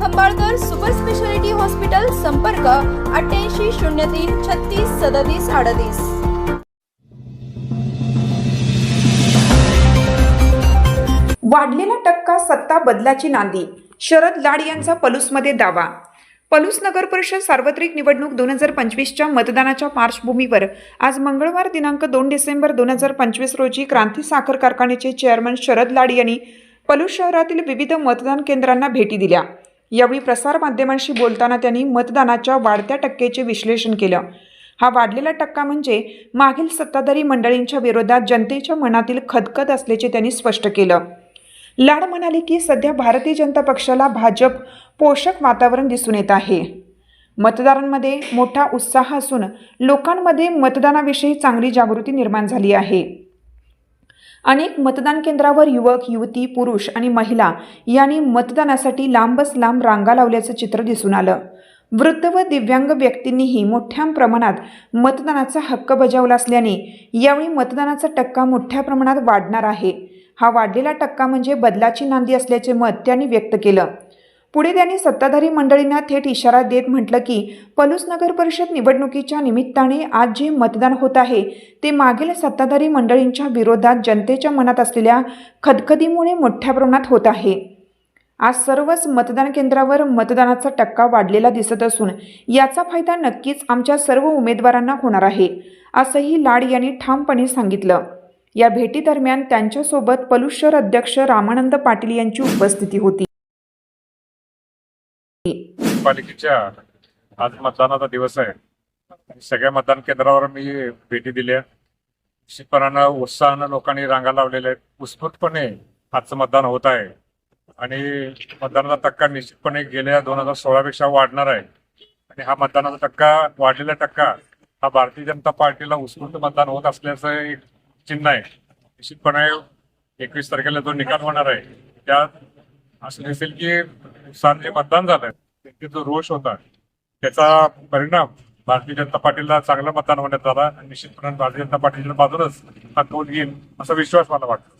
Khambalkar super speciality hospital संपर्क अठ्ठ्याऐंशी शून्य तीन छत्तीस सदतीस अडतीस. वाढलेला टक्का सत्ता बदलाची नांदी. शरद लाड यांचा पलूसमध्ये दावा. पलूस नगर परिषद सार्वत्रिक निवडणूक दोन हजार पंचवीसच्या मतदानाच्या पार्श्वभूमीवर आज मंगळवार दिनांक दोन डिसेंबर दोन हजार पंचवीस रोजी क्रांती साखर कारखान्याचे चेअरमन शरद लाड यांनी पलूस शहरातील विविध मतदान केंद्रांना भेटी दिल्या. यावेळी प्रसारमाध्यमांशी बोलताना त्यांनी मतदानाच्या वाढत्या टक्केचे विश्लेषण केलं. हा वाढलेला टक्का म्हणजे मागील सत्ताधारी मंडळींच्या विरोधात जनतेच्या मनातील खदखद असल्याचे त्यांनी स्पष्ट केलं. लाड म्हणाले की सध्या भारतीय जनता पक्षाला भाजप पोषक वातावरण दिसून येत आहे. मतदारांमध्ये मोठा उत्साह असून लोकांमध्ये मतदानाविषयी चांगली जागृती निर्माण झाली आहे. अनेक मतदान केंद्रावर युवक युवती पुरुष आणि महिला यांनी मतदानासाठी लांबच लांब रांगा लावल्याचं चित्र दिसून आलं. वृद्ध व दिव्यांग व्यक्तींनीही मोठ्या प्रमाणात मतदानाचा हक्क बजावला असल्याने यावेळी मतदानाचा टक्का मोठ्या प्रमाणात वाढणार आहे. हा वाढलेला टक्का म्हणजे बदलाची नांदी असल्याचे मत त्यांनी व्यक्त केलं. पुढे त्यांनी सत्ताधारी मंडळींना थेट इशारा देत म्हटलं की पलूस नगर परिषद निवडणुकीच्या निमित्ताने आज जे मतदान होत आहे ते मागील सत्ताधारी मंडळींच्या विरोधात जनतेच्या मनात असलेल्या खदखदीमुळे मोठ्या प्रमाणात होत आहे. आज सर्वच मतदान केंद्रावर मतदानाचा टक्का वाढलेला दिसत असून याचा फायदा नक्कीच आमच्या सर्व उमेदवारांना होणार आहे असंही लाड यांनी ठामपणे सांगितलं. या भेटीदरम्यान त्यांच्यासोबत पलूस शहर अध्यक्ष रामानंद पाटील यांची उपस्थिती होती. पालिकेच्या आज मतदानाचा दिवस आहे. सगळ्या मतदान केंद्रावर मी भेटी दिल्या. निश्चितपणानं उत्साहानं लोकांनी रांगा लावलेल्या आहेत. उत्स्फूर्तपणे आजचं मतदान होत आहे. आणि मतदानाचा टक्का निश्चितपणे गेल्या दोन हजार सोळा पेक्षा वाढणार आहे. आणि हा मतदानाचा टक्का वाढलेला टक्का हा भारतीय जनता पार्टीला उत्स्फूर्त मतदान होत असल्याचं एक चिन्ह आहे. निश्चितपणे एकवीस तारखेला जो निकाल होणार आहे त्यात असं दिसेल की नुकसान जे मतदान झालंय. त्यांचा जो रोष होता त्याचा परिणाम भारतीय जनता पार्टीला चांगलं मतदान होण्यात आला. निश्चितपणे भारतीय जनता पार्टीच्या बाजूनच हा तोल येईल असा विश्वास मला वाटतो.